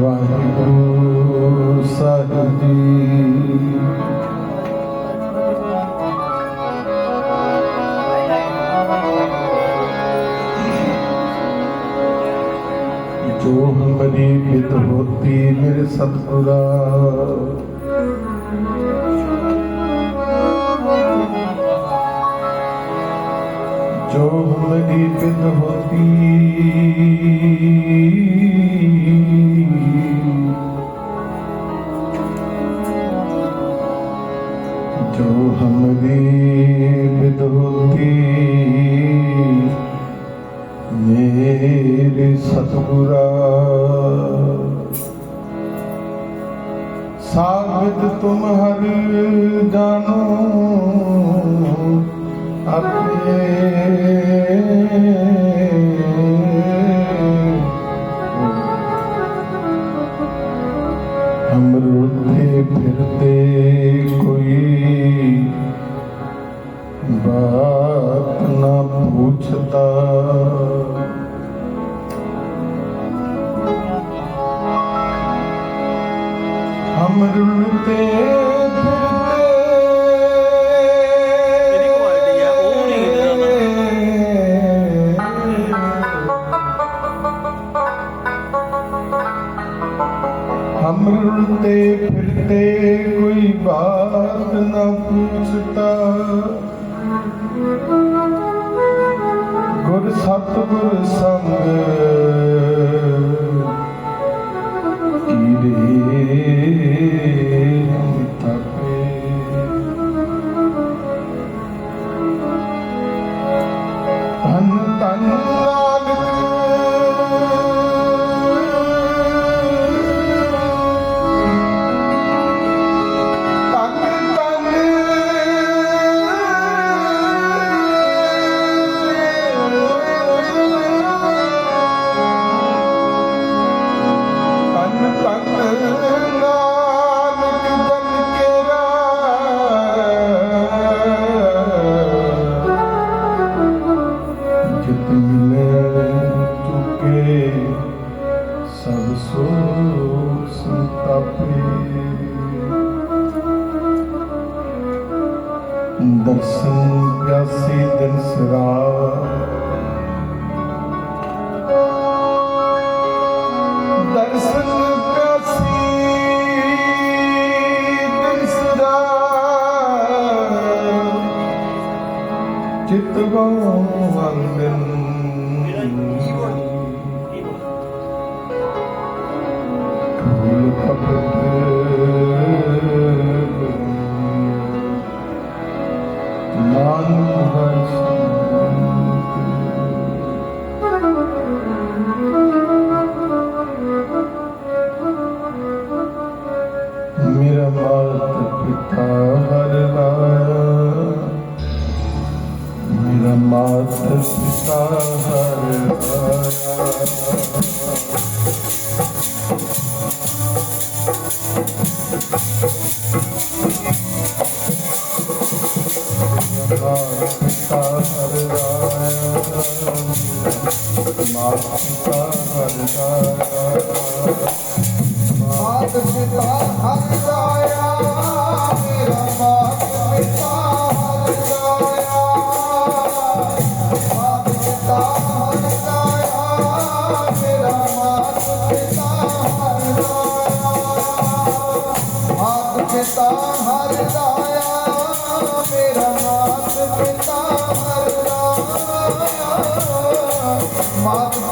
ਵਾਹਿਗੁਰੂ ਸਾਹਿਬ ਜੀ ਜੋ ਹਮਰੀ ਪਿਤ ਹੋਤੀ ਮੇਰੇ ਸਤਪੁਰਾ ਜੋ ਹਮਰੀ ਪਿਤ ਹੋਤੀ hoàng đình Hãy मेरा मात पिता हर नाम ਪਰਮਾਤ ਪਿਤਾ ਹਰ ਪਿਤਾ ਹਰ ਰਾਮ ਮਾਤ ਪਿਤਾ ਹਰ ਰਾਮ ਮਾਤ ਪਿਤਾ ਹਰ ਰਾਮ ਮੇਰਾ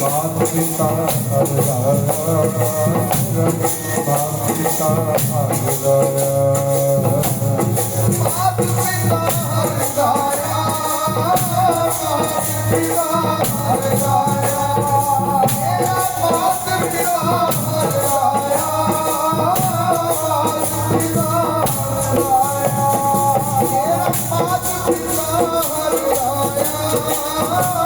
மாத்திதா மாத்திதா Oh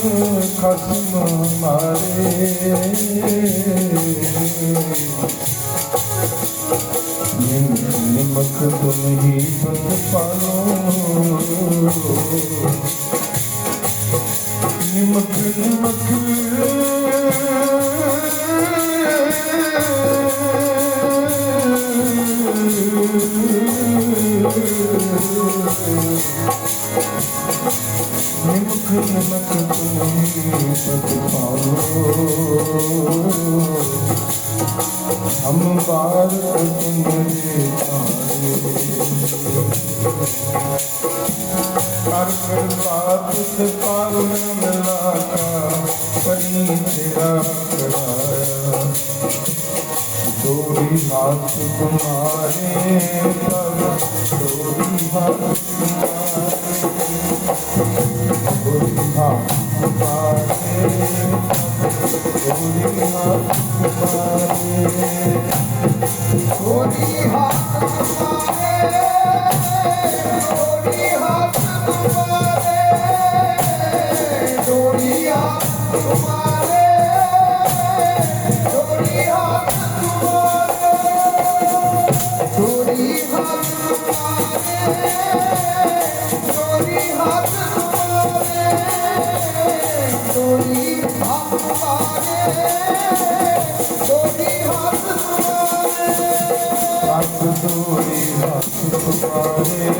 ਖਸਮ ਮਾਰੇ ਨਿਮਕ ਤੁਮ ਹੀ ਸਤ ਪਾਲੋ ਨਿਮਕ ਨਿਮਕ ਪਤ ਪਾਉ ਹਮ ਪਾਰ ਤੁਮਰੇ ਤਾਰੇ ਕਰ ਕਰ ਪਾਤ ਪਾਰ ਮੈਂ ਮਿਲਾ ਕਾ ਕਰੀ ਤੇਰਾ ਕਰਾਇਆ ਦੋਰੀ ਹੱਥ ਤੁਮਾਰੇ ਪਰ ਦੋਰੀ ਹੱਥ ਤੁਮਾਰੇ ਦੋਰੀ ਹੱਥ ਹੱਥ ਦੂਰੀ ਹੱਥ ਪਾਰੇ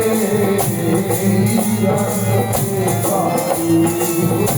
Thank you.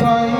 ਸਾਈਂ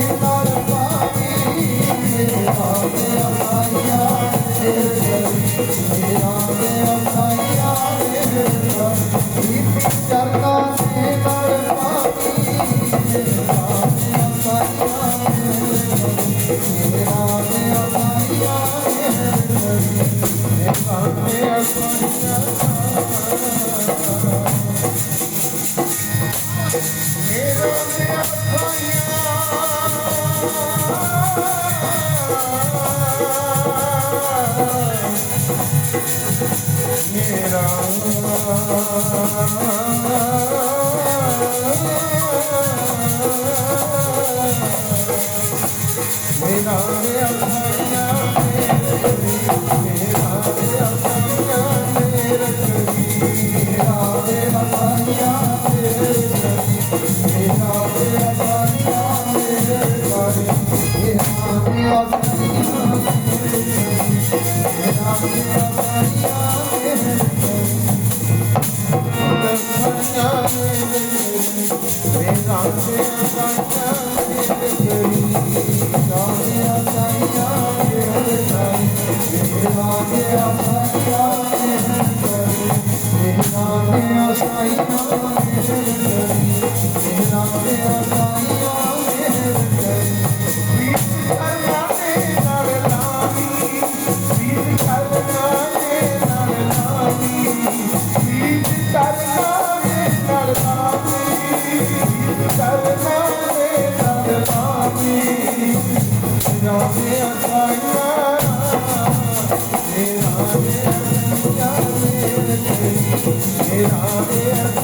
মনে আশাই না Hare yeah.